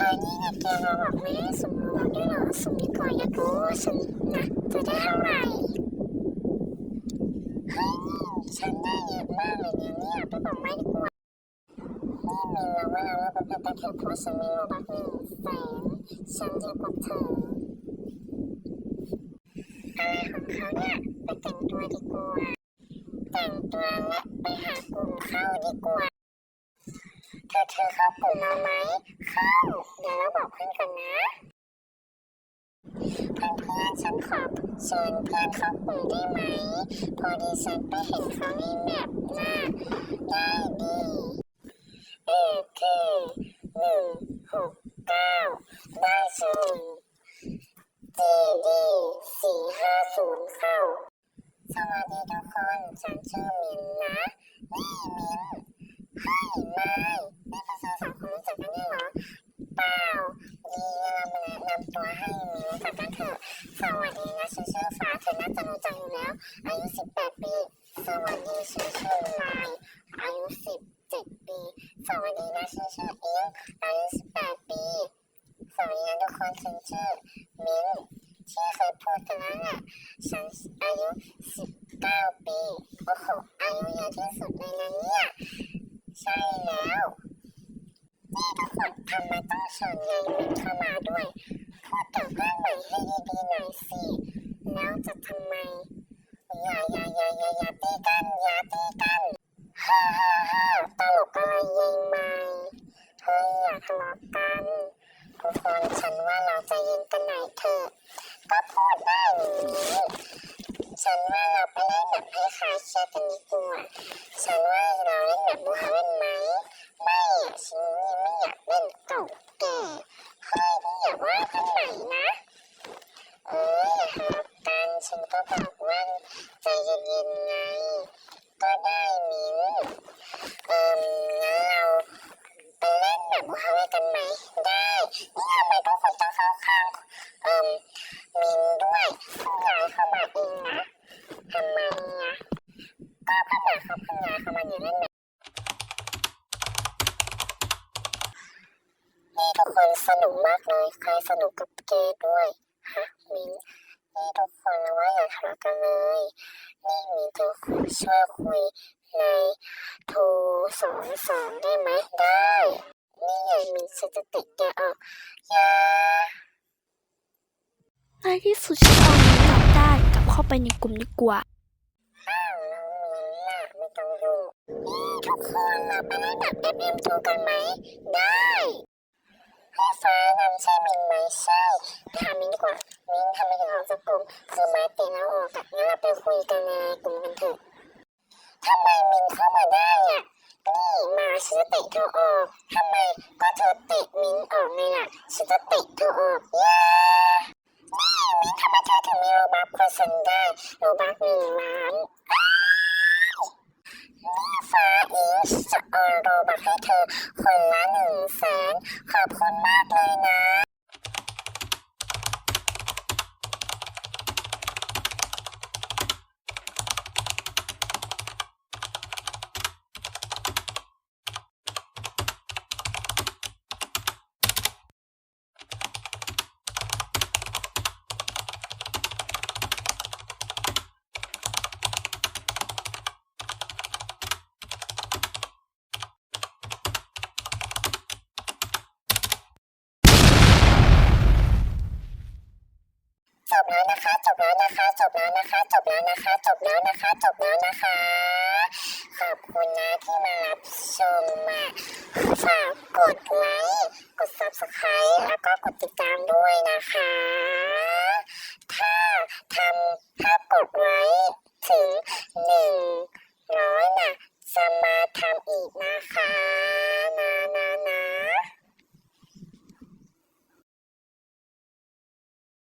ฮ้ยนี่เนี่ยแกเราบอกไม่สุ่มโลบักด้วยเหรอสุ่มดีกว่าอยากรู้ว่าฉันนะจะได้เท่าไหร่เฮ้ยนี่ฉันได้เยอะมากเลยเนี่ยนี่ยไปบอกไม่ดีกว่านี่มีแล้วว่าเราเราไปไปเถอะเพราะฉันมีโลบักหนึ่งแสนฉันเยอะกว่าเธออะไรของเขาเนี่ยไปแต่งตัวดีกว่าแต่งตัวและไปหากลุ่มเข้าดีกว่า เธอเธอเข้ากลุ่มาไหมเข้าเดี๋ยวเราบอกเพื่อนกันนะเพื่อนเพื่อนๆฉันขอเชิญเพื่อนเข้ากลุ่มได้ไหม พอดีฉันไปเห็นเขาในแมปหน่ะได้ดีเอเคหนึ่งหกเก้าได้ศูนย์จีดีสี่ห้าศูนย์เข้า สวัสดีทุกคน ฉันชื่อมินนะนี่มินให้ไม่นี่ภา นรู้จักกันด้วยเหรอเปล่าดีเรามานนำตัวให้มีรู้จักกันเถอะสวัสดีนะฉันชื่อฟ้าเธอน่าจะรู้จักอยู่แล้วอายุ18ปีสวัสดีฉันชื่อไมายอายุ17ปีสวัสดีนะฉันชื่ออิงอายุ18ปีสวัสดีนะทุกคนฉันชื่อมิ้นที่เคยพูดกันแล้วน่ะฉันอายุ19ปีโอ้โหอายุเยอะที่สุดเลยนะเนี่ยใช่แล้ว นี่ทุกคนทำไมต้องเชิญยายมินเข้ามาด้วยพูดถึงเรื่องใหม่ให้ดีๆหน่อยสิ แล้วจะทำไม อย่าอย่าอย่าอย่าอย่าตีกันอย่าตีกันฮ่าฮ่าฮ่าตลกอะไรยายไม่เฮ้ยอย่าทะเลาะกันทุกคนฉันว่าเราจะยินกันไหนเถอะก็พูดได้อย่างนี้ฉันว่าเราไปเล่นแบบให้คลายเครียดกันดี นี่ทุกคนสนุกมากเลยใครสนุกกับเกย์ด้วยฮะมินนี่ทุกคนนะว่าอย่าทะเลาะกันเลยนี่มินจะช่วยคุยในโทรสองสองได้ไหมได้นี่ไงมินฉันจะติดแกออกอย่าในที่สุดฉันเอามันกลับได้กลับเข้าไปในกลุ่มดีกว่าอ้าวน้องมินน่ะไม่ต้องยุ่งนี่ทุกคนเราไปเล่นแบบ FM2 กันไหมได้ คือมาติแล้วออกะงั้นเราไปคุยกันในกลุ่มกันเถอะทำไมมินเข้ามาได้อะนี่มาฉันจะเตะเธอออกทำไมก็เธอเตะมินออกไงล่ะฉันจะเตะเธอออกอย่านี่มินทำไมเธอถึงมีโรบัคโฆษณได้โรบัคหนึ่งล้านนี่ฟ้าอิงจะเอาโรบัคให้เธอคนละหนึ่งแสนขอบคุณมากเลยนะ จบแล้วนะคะ จบแล้วนะคะ จบ แล้วนะคะ จบแล้วนะคะ จบแล้วนะคะ จบแล้วนะคะ ขอบคุณนะที่มารับชมมาฝากกดไลค์กด subscribe แล้วก็กดติดตามด้วยนะคะ ถ้าทำถ้ากดไลค์ถึงหนึ่งร้อยนะจะมาทำอีกนะคะ